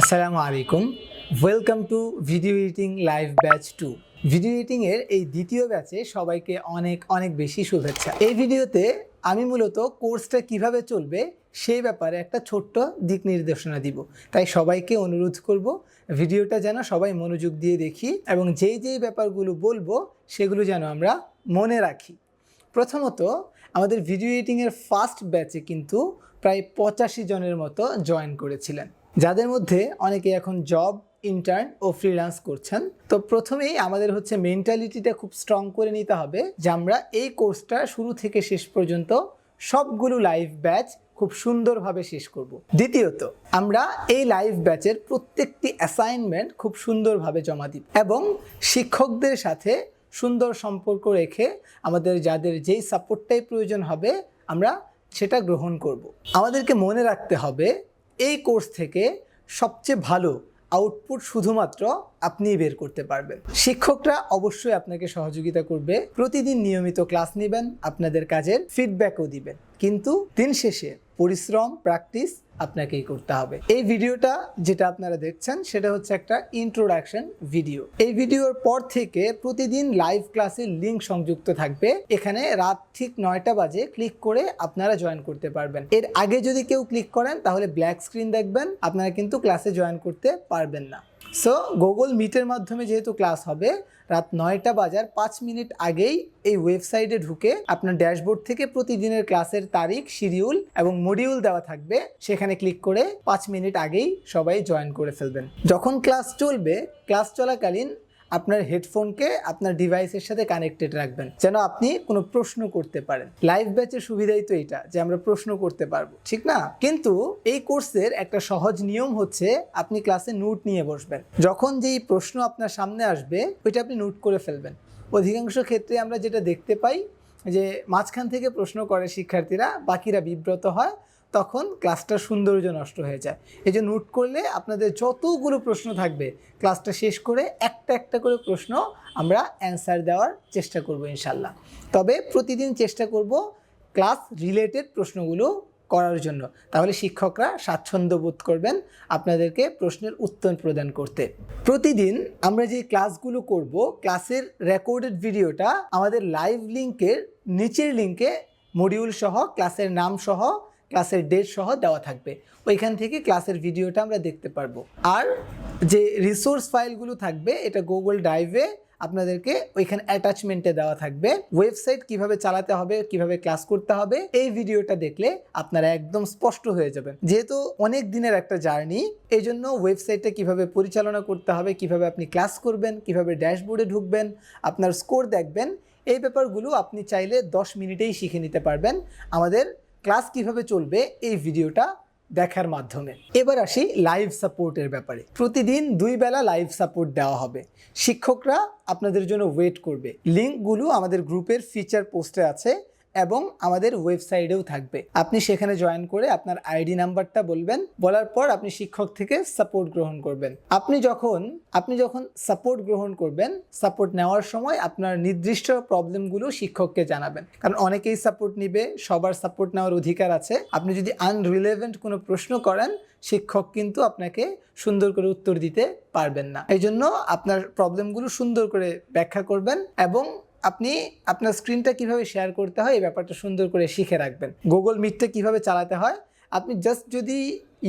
আসসালামু আলাইকুম। Welcome to video editing live batch two video editing এর এই দ্বিতীয় ব্যাচে সবাইকে অনেক অনেক বেশি শুভেচ্ছা। এই ভিডিওতে আমি মূলত কোর্সটা কীভাবে চলবে সেই ব্যাপারে একটা ছোট্ট দিক নির্দেশনা দিব। তাই সবাইকে অনুরোধ করব, ভিডিওটা যেন সবাই মনোযোগ দিয়ে দেখি এবং যেই যেই ব্যাপারগুলো বলব সেগুলো যেন আমরা মনে রাখি। প্রথমত, আমাদের ভিডিও এডিটিংয়ের ফার্স্ট ব্যাচে কিন্তু প্রায় পঁচাশি জনের মতো জয়েন করেছিলেন। যাদের মধ্যে অনেকে এখন জব ইন্টার্ন ও ফ্রিল্যান্স করছেন তো প্রথমেই আমাদের হচ্ছে মেন্টালিটিটা খুব স্ট্রং করে নিতে হবে যে আমরা এই কোর্সটা শুরু থেকে শেষ পর্যন্ত সবগুলো লাইভ ব্যাচ খুব সুন্দরভাবে শেষ করব দ্বিতীয়ত, আমরা এই লাইভ ব্যাচের প্রত্যেকটি অ্যাসাইনমেন্ট খুব সুন্দরভাবে জমা দিব এবং শিক্ষকদের সাথে সুন্দর সম্পর্ক রেখে আমাদের যাদের যেই সাপোর্টটাই প্রয়োজন হবে, আমরা সেটা গ্রহণ করব। আমাদেরকে মনে রাখতে হবে এই কোর্স থেকে সবচেয়ে ভালো আউটপুট শুধুমাত্র আপনি বের করতে পারবেন। শিক্ষকরা অবশ্যই আপনাকে সহযোগিতা করবে। প্রতিদিন নিয়মিত ক্লাস নেবেন, আপনাদের কাজের ফিডব্যাকও দিবেন। কিন্তু দিন শেষে পরিশ্রম প্র্যাকটিস আপনাকেই করতে হবে। এই ভিডিওটা যেটা আপনারা দেখছেন, সেটা হচ্ছে একটা ইন্ট্রোডাকশন ভিডিও এই ভিডিওর পর থেকে প্রতিদিন লাইভ ক্লাসের লিঙ্ক সংযুক্ত থাকবে। এখানে রাত ঠিক নয়টা বাজে ক্লিক করে আপনারা জয়েন করতে পারবেন। এর আগে যদি কেউ ক্লিক করেন, তাহলে ব্ল্যাক স্ক্রিন দেখবেন। আপনারা কিন্তু ক্লাসে জয়েন করতে পারবেন না। সো গুগল মিটের মাধ্যমে যেহেতু ক্লাস হবে, রাত নয়টা বাজার পাঁচ মিনিট আগেই এই ওয়েবসাইটে ঢুকে আপনার ড্যাশবোর্ড থেকে প্রতিদিনের ক্লাসের তারিখ শিডিউল এবং মডিউল দেওয়া থাকবে। সেখানে ক্লিক করে পাঁচ মিনিট আগেই সবাই জয়েন করে ফেলবেন। যখন ক্লাস চলবে ক্লাস চলাকালীন আপনার হেডফোনকে আপনার ডিভাইসের সাথে কানেক্টেড রাখবেন। যেন আপনি কোনো প্রশ্ন করতে পারেন। লাইভ ব্যাচের সুবিধাই তো এটা, যে আমরা প্রশ্ন করতে পারব। ঠিক না? কিন্তু এই কোর্সের একটা সহজ নিয়ম হচ্ছে, আপনি ক্লাসে নোট নিয়ে বসবেন। যখন যেই প্রশ্ন আপনার সামনে আসবে, ওইটা আপনি নোট করে ফেলবেন। অধিকাংশ ক্ষেত্রে আমরা যেটা দেখতে পাই, যে মাঝখান থেকে প্রশ্ন করে শিক্ষার্থীরা, বাকিরা বিব্রত হয় তখন ক্লাসটার সৌন্দর্য নষ্ট হয়ে যায়। এই যে নোট করলে আপনাদের যতগুলো প্রশ্ন থাকবে, ক্লাসটা শেষ করে একটা একটা করে প্রশ্ন আমরা অ্যান্সার দেওয়ার চেষ্টা করব ইনশাল্লাহ তবে প্রতিদিন চেষ্টা করব ক্লাস রিলেটেড প্রশ্নগুলো করার জন্য। তাহলে শিক্ষকরা স্বাচ্ছন্দ্য বোধ করবেন আপনাদেরকে প্রশ্নের উত্তর প্রদান করতে। প্রতিদিন আমরা যে ক্লাসগুলো করব ক্লাসের রেকর্ডেড ভিডিওটা আমাদের লাইভ লিঙ্কের নিচের লিঙ্কে মডিউল সহ ক্লাসের নাম সহ ক্লাসের ডেট সহ দেওয়া থাকবে। ওইখান থেকে ক্লাসের ভিডিওটা আমরা দেখতে পারব। আর যে রিসোর্স ফাইলগুলো থাকবে, এটা গুগল ড্রাইভে আপনাদেরকে ওইখানে অ্যাটাচমেন্টে দেওয়া থাকবে। ওয়েবসাইট কীভাবে চালাতে হবে, কীভাবে ক্লাস করতে হবে, এই ভিডিওটা দেখলে আপনারা একদম স্পষ্ট হয়ে যাবেন। যেহেতু অনেক দিনের একটা জার্নি এই জন্য ওয়েবসাইটটা কীভাবে পরিচালনা করতে হবে, কীভাবে আপনি ক্লাস করবেন, কীভাবে ড্যাশবোর্ডে ঢুকবেন, আপনার স্কোর দেখবেন, এই ব্যাপারগুলো আপনি চাইলে দশ মিনিটেই শিখে নিতে পারবেন। আমাদের ক্লাস কীভাবে চলবে এই ভিডিওটা দেখার মাধ্যমে। এবার আসি লাইভ সাপোর্টের ব্যাপারে। প্রতিদিন দুই বেলা লাইভ সাপোর্ট দেওয়া হবে। শিক্ষকরা আপনাদের জন্য ওয়েট করবে। লিঙ্কগুলো আমাদের গ্রুপের ফিচার পোস্টে আছে। এবং আমাদের ওয়েবসাইটেও থাকবে। আপনি সেখানে জয়েন করে আপনার আইডি নাম্বারটা বলবেন, বলার পর আপনি শিক্ষক থেকে সাপোর্ট গ্রহণ করবেন। আপনি যখন আপনি যখন সাপোর্ট গ্রহণ করবেন সাপোর্ট নেওয়ার সময় আপনার নির্দিষ্ট প্রবলেমগুলো শিক্ষককে জানাবেন। কারণ অনেকেই সাপোর্ট নিবে, সবার সাপোর্ট নেওয়ার অধিকার আছে। আপনি যদি আনরিলেভেন্ট কোনো প্রশ্ন করেন, শিক্ষক কিন্তু আপনাকে সুন্দর করে উত্তর দিতে পারবেন না। এই জন্য আপনার প্রবলেমগুলো সুন্দর করে ব্যাখ্যা করবেন এবং আপনি আপনার স্ক্রিনটা কীভাবে শেয়ার করতে হয়, এই ব্যাপারটা সুন্দর করে শিখে রাখবেন। গুগল মিটটা কীভাবে চালাতে হয়, আপনি জাস্ট যদি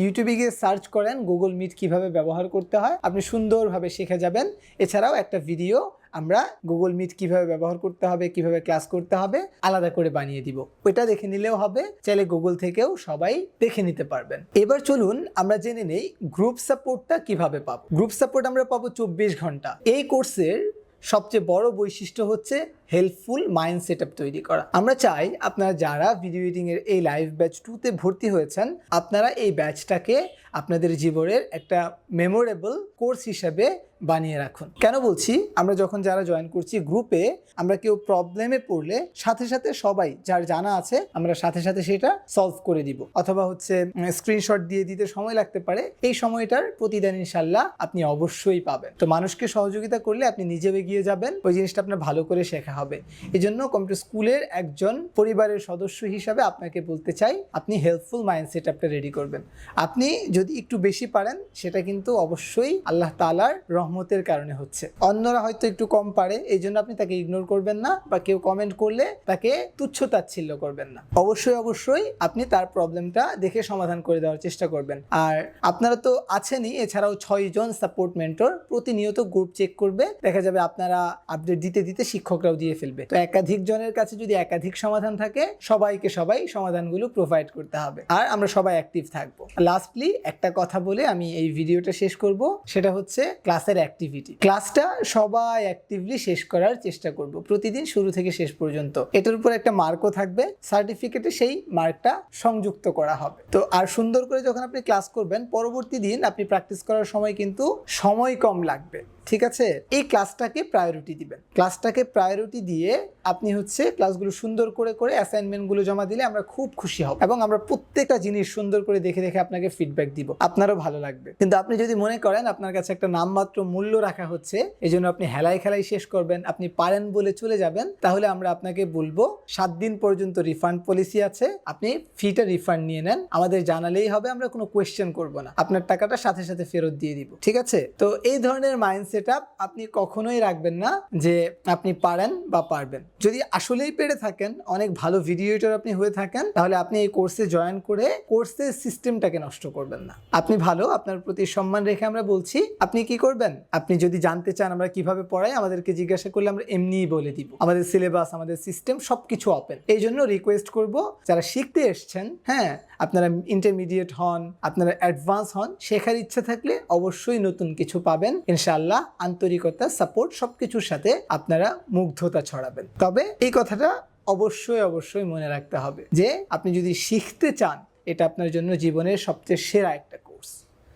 ইউটিউবে গিয়ে সার্চ করেন গুগল মিট কীভাবে ব্যবহার করতে হয়, আপনি সুন্দরভাবে শিখে যাবেন। এছাড়াও একটা ভিডিও আমরা গুগল মিট কীভাবে ব্যবহার করতে হবে, কীভাবে ক্লাস করতে হবে, আলাদা করে বানিয়ে দিব। ওইটা দেখে নিলেও হবে, চাইলে গুগল থেকেও সবাই দেখে নিতে পারবেন। এবার চলুন আমরা জেনে নেই গ্রুপ সাপোর্টটা কীভাবে পাবো? গ্রুপ সাপোর্ট আমরা পাবো চব্বিশ ঘণ্টা। এই কোর্সের সবচেয়ে বড় বৈশিষ্ট্য হচ্ছে হেল্পফুল মাইন্ড সেট তৈরি করা। আমরা চাই আপনারা যারা ভিডিও এডিটিংয়ের এই লাইভ ব্যাচ টুতে ভর্তি হয়েছেন, আপনারা এই ব্যাচটাকে আপনাদের জীবনের একটা মেমোরেবল কোর্স হিসাবে বানিয়ে রাখুন। কেন বলছি? আমরা যখন যারা জয়েন করছি গ্রুপে আমরা কেউ প্রবলেমে পড়লে সাথে সাথে সবাই, যার জানা আছে, আমরা সাথে সাথে সেটা সলভ করে দিব। অথবা হচ্ছে স্ক্রিনশট দিয়ে দিতে সময় লাগতে পারে। এই সময়টার প্রতিদান ইনশাল্লাহ আপনি অবশ্যই পাবেন। তো মানুষকে সহযোগিতা করলে আপনি নিজেও এগিয়ে যাবেন। ওই জিনিসটা আপনার ভালো করে শেখা হবে। এই জন্য কম্পিউটার স্কুলের একজন পরিবারের সদস্য হিসাবে আপনাকে বলতে চাই, আপনি হেল্পফুল মাইন্ড সেট আপটা রেডি করবেন। আপনি যদি একটু বেশি পারেন, সেটা কিন্তু অবশ্যই আল্লাহ তালার রহমতের কারণে হচ্ছে। অন্যরা হয়তো একটু কম পারে এই জন্য আপনি তাকে ইগনোর করবেন না বা কেউ কমেন্ট করলে তাকে তুচ্ছ তাচ্ছিল্য করবেন না। অবশ্যই অবশ্যই আপনি তার প্রবলেমটা দেখে সমাধান করে দেওয়ার চেষ্টা করবেন। আর আপনারা তো আছেনই, এছাড়াও ছয় জন সাপোর্ট মেন্টর প্রতিনিয়ত গ্রুপ চেক করবে। দেখা যাবে আপনারা আপডেট দিতে দিতে শিক্ষকরাও দিয়ে ফেলবে। তো একাধিক জনের কাছে যদি একাধিক সমাধান থাকে, সবাইকে সবাই সমাধানগুলো প্রোভাইড করতে হবে। আর আমরা সবাই অ্যাক্টিভ থাকব। লাস্টলি একটা কথা বলে আমি এই ভিডিওটা শেষ করব। সেটা হচ্ছে ক্লাসের অ্যাক্টিভিটি ক্লাসটা সবাই অ্যাক্টিভলি শেষ করার চেষ্টা করব। প্রতিদিন শুরু থেকে শেষ পর্যন্ত। এটার উপর একটা মার্কও থাকবে। সার্টিফিকেটে সেই মার্কটা সংযুক্ত করা হবে। তো আর সুন্দর করে যখন আপনি ক্লাস করবেন, পরবর্তী দিন আপনি প্র্যাকটিস করার সময় কিন্তু সময় কম লাগবে। ঠিক আছে? এই ক্লাসটাকে প্রায়োরিটি দিবেন। ক্লাসটাকে প্রায়োরিটি দিয়ে আপনি হচ্ছে ক্লাসগুলো সুন্দর করে করে অ্যাসাইনমেন্টগুলো জমা দিলে আমরা খুব খুশি হব এবং আমরা প্রত্যেকটা জিনিস সুন্দর করে দেখে দেখে আপনাকে ফিডব্যাক দিব। আপনারও ভালো লাগবে। কিন্তু আপনি যদি মনে করেন আপনার কাছে একটা নামমাত্র মূল্য রাখা হচ্ছে এই জন্য আপনি হেলাই খেলাই শেষ করবেন, আপনি পারেন বলে চলে যাবেন, তাহলে আমরা আপনাকে বলব সাত দিন পর্যন্ত রিফান্ড পলিসি আছে, আপনি ফিটা রিফান্ড নিয়ে নেন, আমাদের জানালেই হবে, আমরা কোনো কোয়েশ্চেন করব না। আপনার টাকাটা সাথে সাথে ফেরত দিয়ে দিব, ঠিক আছে? তো এই ধরনের মাইন্ড সেট আপনি কখনোই রাখবেন না যে আপনি পারেন বা পারবেন। যদি আসলেই পেরে থাকেন, অনেক ভালো ভিডিও এডিটর আপনি হয়ে থাকেন, তাহলে আপনি এই কোর্সে জয়েন করে কোর্সের সিস্টেমটাকে নষ্ট করবেন না। আপনি ভালো, আপনার প্রতি সম্মান রেখে আমরা বলছি, আপনি কি করবেন? আপনি যদি জানতে চান আমরা কীভাবে পড়াই, আমাদেরকে জিজ্ঞাসা করলে আমরা এমনিই বলে দিব। আমাদের সিলেবাস আমাদের সিস্টেম সবকিছু ওপেন এই জন্য রিকোয়েস্ট করব, যারা শিখতে এসছেন হ্যাঁ আপনারা ইন্টারমিডিয়েট হন, আপনারা অ্যাডভান্স হন, শেখার ইচ্ছা থাকলে অবশ্যই নতুন কিছু পাবেন। ইনশাআল্লাহ আন্তরিকতা সাপোর্ট সবকিছুর সাথে আপনারা মুগ্ধতা ছড়াবেন। তবে এই কথাটা অবশ্যই অবশ্যই মনে রাখতে হবে যে আপনি যদি শিখতে চান, এটা আপনার জন্য জীবনের সবচেয়ে সেরা একটা কোর্স।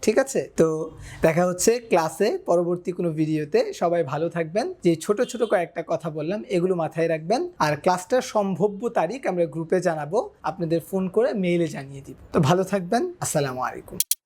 ঠিক আছে? তো দেখা হচ্ছে ক্লাসে, পরবর্তী কোনো ভিডিওতে। সবাই ভালো থাকবেন। যে ছোট ছোট কয়েকটা কথা বললাম, এগুলো মাথায় রাখবেন। আর ক্লাসটার সম্ভাব্য তারিখ আমরা গ্রুপে জানাব। আপনাদের ফোন করে মেইলে জানিয়ে দিব। তো ভালো থাকবেন। আসসালামু আলাইকুম।